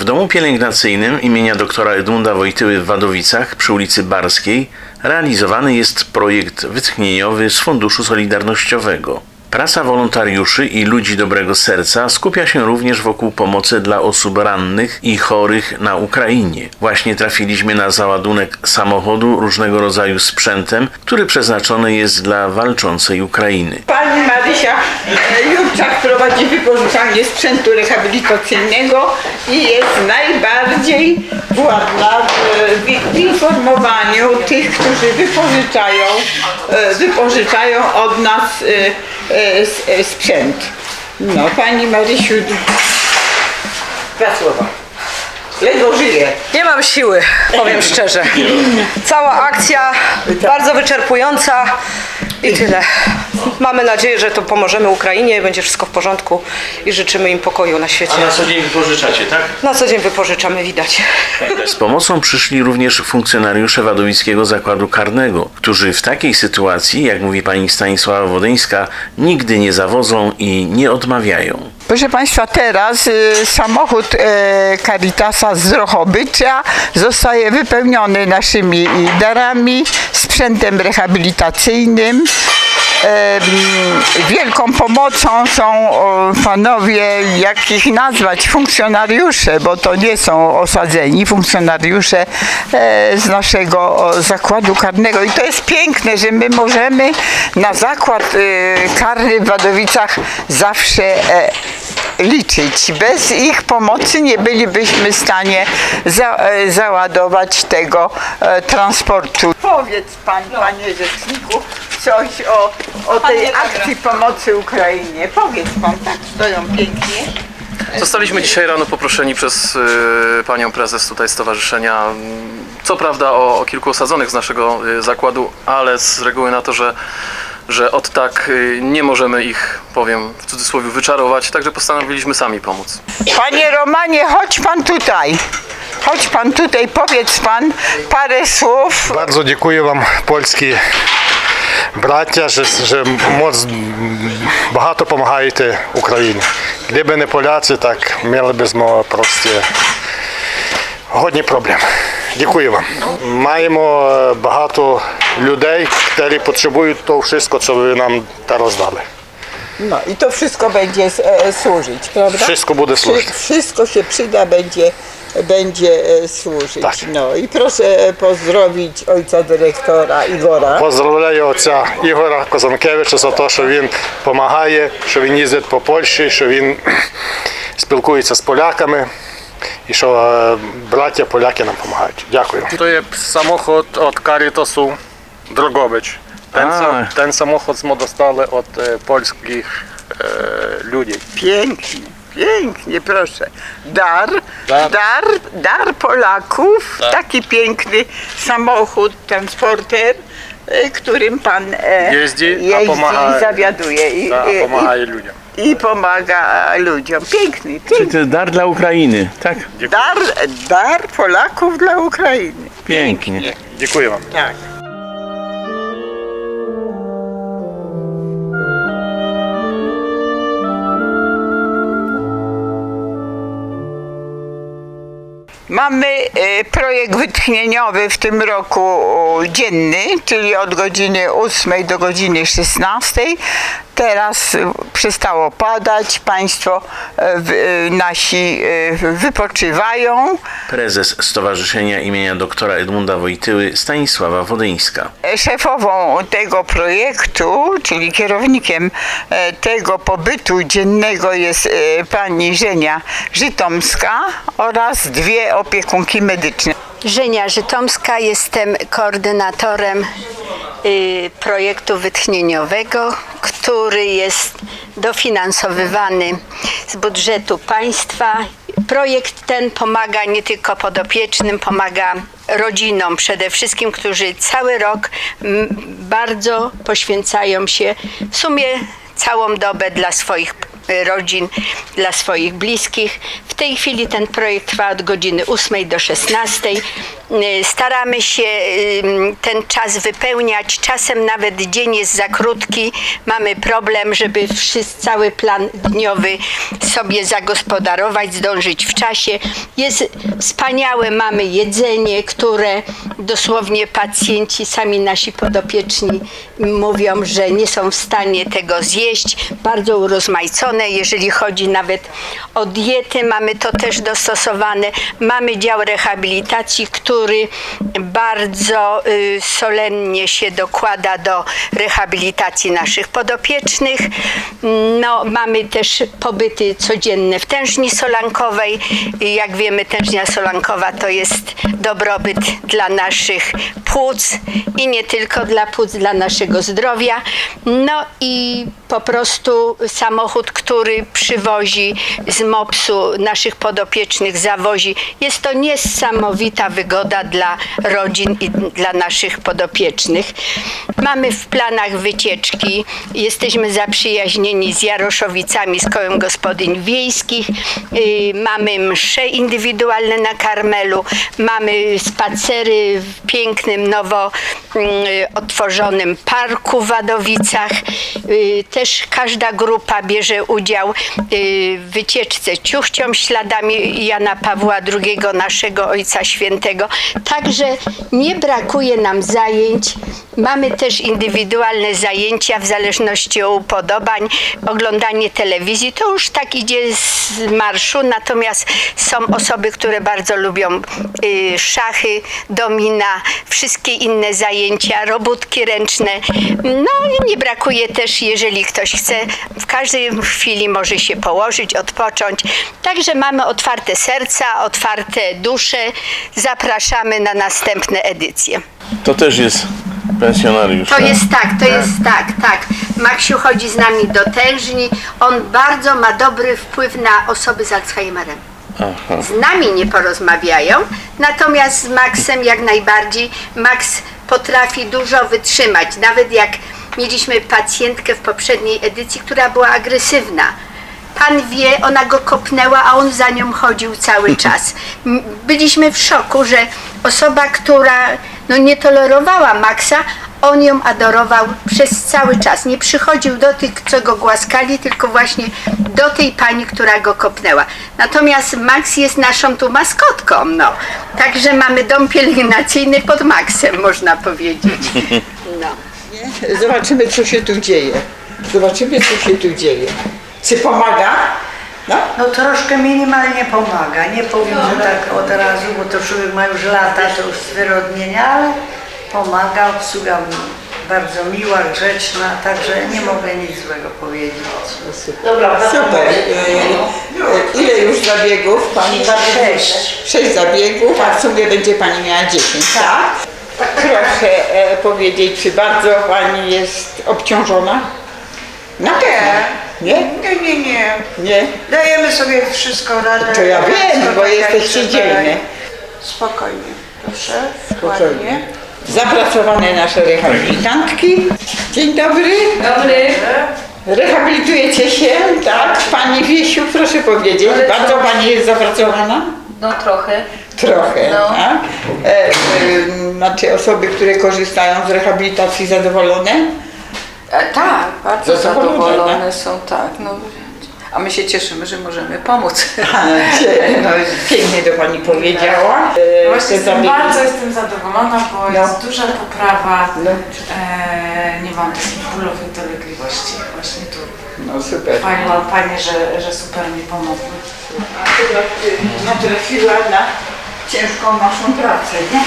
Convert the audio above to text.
W domu pielęgnacyjnym imienia doktora Edmunda Wojtyły w Wadowicach przy ulicy Barskiej realizowany jest projekt wytchnieniowy z Funduszu Solidarnościowego. Praca wolontariuszy i ludzi dobrego serca skupia się również wokół pomocy dla osób rannych i chorych na Ukrainie. Właśnie trafiliśmy na załadunek samochodu różnego rodzaju sprzętem, który przeznaczony jest dla walczącej Ukrainy. Pani Marysia e, Jurczak prowadzi wypożyczalnię sprzętu rehabilitacyjnego i jest najbardziej ładna w, informowaniu tych, którzy wypożyczają, e, wypożyczają od nas e, sprzęt. No, Pani Marysiu, dwa słowa. Ledwo żyje. Nie mam siły, powiem szczerze. Cała akcja bardzo wyczerpująca i tyle. Mamy nadzieję, że to pomożemy Ukrainie będzie wszystko w porządku i życzymy im pokoju na świecie. co dzień wypożyczacie, tak? Na co dzień wypożyczamy, widać. Z pomocą przyszli również funkcjonariusze Wadowickiego Zakładu Karnego, którzy w takiej sytuacji, jak mówi pani Stanisława Wodeńska, nigdy nie zawodzą i nie odmawiają. Proszę Państwa, teraz y, samochód e, Caritasa z Drohobycza zostaje wypełniony naszymi i darami, sprzętem rehabilitacyjnym. Wielką pomocą są o, panowie, jak ich nazwać, funkcjonariusze, bo to nie są osadzeni, funkcjonariusze e, z naszego zakładu karnego. I to jest piękne, że my możemy na zakład e, karny w Wadowicach zawsze e, liczyć. Bez ich pomocy nie bylibyśmy w stanie za, e, załadować tego e, transportu. Powiedz pan, panie rzeczniku, coś o, o tej akcji pomocy Ukrainie. Powiedz pan, tak stoją pięknie. Zostaliśmy dzisiaj rano poproszeni przez y, panią prezes tutaj stowarzyszenia, co prawda o, o kilku osadzonych z naszego y, zakładu, ale z reguły na to, że, że od tak y, nie możemy ich, powiem w cudzysłowie, wyczarować, także postanowiliśmy sami pomóc. Panie Romanie, chodź pan tutaj. Chodź pan tutaj, powiedz pan parę słów. Bardzo dziękuję Wam, польські браття, що, що моц багато допомагаєте Україні. Gdyby не поляці, так мали б знову просто годні проблем. Дякую вам. Маємо е, багато людей, які потребують того wszystko, co ви нам роздали. No i to wszystko będzie e, służyć, prawda? Wszystko Wszy- służyć. Wszystko się przyda, będzie, będzie e, służyć. Tak. No i proszę pozdrowić ojca dyrektora Igora. Поздравляю отця Ігора Козанкевича за те, що він допомагає, що він їздить по Польщі, що він спілкується з поляками і що е, браття поляки нам допомагають. Дякую. To jest samochód od Caritasu Drogobycz. Ten, A. sa, ten samochód smo dostali od e, polskich e, ludzi. Pięknie, pięknie, proszę. Dar, Dar. dar, dar Polaków, taki piękny samochód, transporter, e, którym pan e, Jeździ, a jeździ pomaga- i zawiaduje. I, i, pomaga ludziom. i, I pomaga ludziom. Piękny, Czy piękny. to dar dla Ukrainy, tak? Dar, dar Polaków dla Ukrainy. Pięknie. Dziękuję Wam. Tak. Mamy e, projekt wytchnieniowy w tym roku dzienny, czyli od godziny 8 do godziny 16. Teraz e, przestało padać, Państwo e, e, nasi e, wypoczywają. Prezes Stowarzyszenia imienia doktora Edmunda Wojtyły Stanisława Wodeńska. szefową tego projektu, czyli kierownikiem e, tego pobytu dziennego jest e, pani Żenia Żytomska oraz dwie opiekunki medyczne. Żenia Żytomska, jestem koordynatorem y, projektu wytchnieniowego, który jest dofinansowywany z budżetu państwa. Projekt ten pomaga nie tylko podopiecznym, pomaga rodzinom przede wszystkim, którzy cały rok bardzo poświęcają się w sumie całą dobę dla swoich y, rodzin, dla swoich bliskich. W tej chwili ten projekt trwa od godziny 8 do 16. Y, Staramy się y, ten czas wypełniać. Czasem nawet dzień jest za krótki. Mamy problem, żeby wszyscy, cały plan dniowy sobie zagospodarować, zdążyć w czasie. Jest wspaniałe, mamy jedzenie, które dosłownie pacjenci, sami nasi podopieczni mówią, że nie są w stanie tego zjeść. Bardzo urozmaicone, jeżeli chodzi nawet o diety, mamy to też dostosowane. Mamy dział rehabilitacji, który bardzo y, solennie się dokłada do rehabilitacji naszych podopiecznych. No, mamy też pobyty codzienne w tężni solankowej. Jak wiemy, tężnia solankowa to jest dobrobyt dla naszych płuc i nie tylko dla płuc, dla naszego zdrowia. No i po prostu samochód, który przywozi z MOPS-u naszych podopiecznych, zawozi. Jest to niesamowita wygoda dla rodzin i dla naszych podopiecznych. Mamy w planach wycieczki. Jesteśmy zaprzyjaźnieni z Jaroszowicami, z kołem gospodyń wiejskich. Y, Mamy msze indywidualne na Karmelu. Mamy spacery w pięknym, nowo otworzonym parku w Wadowicach. Y, Też każda grupa bierze udział y, w wycieczce ciuchcią śladami Jana Pawła II, naszego Ojca Świętego. Także nie brakuje nam zajęć. Mamy też indywidualne zajęcia w zależności od upodobań. Oglądanie telewizji to już tak idzie z marszu, natomiast są osoby, które bardzo lubią y, szachy, domina, wszystkie inne zajęcia, robótki ręczne. No i nie brakuje też, jeżeli ktoś chce, w każdej chwili może się położyć, odpocząć. Także mamy otwarte serca, otwarte dusze. Zapraszamy na następne edycje. To też jest pensjonariusz. To tak? jest tak, to jest tak, tak. Maksiu chodzi z nami do tężni. On bardzo ma dobry wpływ na osoby z Alzheimerem. Z nami nie porozmawiają, natomiast z Maxem jak najbardziej. Max potrafi dużo wytrzymać. Nawet jak mieliśmy pacjentkę w poprzedniej edycji, która była agresywna. Pan wie, ona go kopnęła, a on za nią chodził cały czas. Byliśmy w szoku, że osoba, która no, nie tolerowała Maxa, on ją adorował przez cały czas. Nie przychodził do tych, co go głaskali, tylko właśnie do tej pani, która go kopnęła. Natomiast Max jest naszą tu maskotką, no. Także mamy dom pielęgnacyjny pod Maxem, można powiedzieć. No. Zobaczymy, co się tu dzieje. Zobaczymy, co się tu dzieje. Czy pomaga? No? No troszkę minimalnie pomaga. Nie powiem, że tak od razu, bo to człowiek ma już lata, to już zwyrodnienia, ale pomaga, obsługa bardzo miła, grzeczna, także nie mogę nic złego powiedzieć. Super. E, Ile już zabiegów Pani? Sześć. Sześć zabiegów, a w sumie będzie Pani miała 10, tak? Proszę e, powiedzieć, czy bardzo Pani jest obciążona? Na pewno. Nie? Nie, nie, nie. Nie? Dajemy sobie wszystko radę. To ja wiem, bo tak, jesteście dzielne. Spokojnie, proszę, Spokojnie. ładnie. Zapracowane nasze rehabilitantki. Dzień dobry. Dobry. Rehabilitujecie się, tak? Pani Wiesiu, proszę powiedzieć. Bardzo Pani jest zapracowana? No trochę. Trochę, No. tak? E, e, znaczy osoby, które korzystają z rehabilitacji zadowolone? E, tak, bardzo Zadowolone, zadowolone są, tak. No, a my się cieszymy, że możemy pomóc. No, pięknie to Pani powiedziała. E, Właśnie te jestem, bardzo jestem zadowolona, bo No. jest duża poprawa. No. E, nie mam takich bólowych dolegliwości. Właśnie tu No super. chwaliłam Panie, że, że super mi pomogły. natrafiła na ciężką naszą pracę, nie?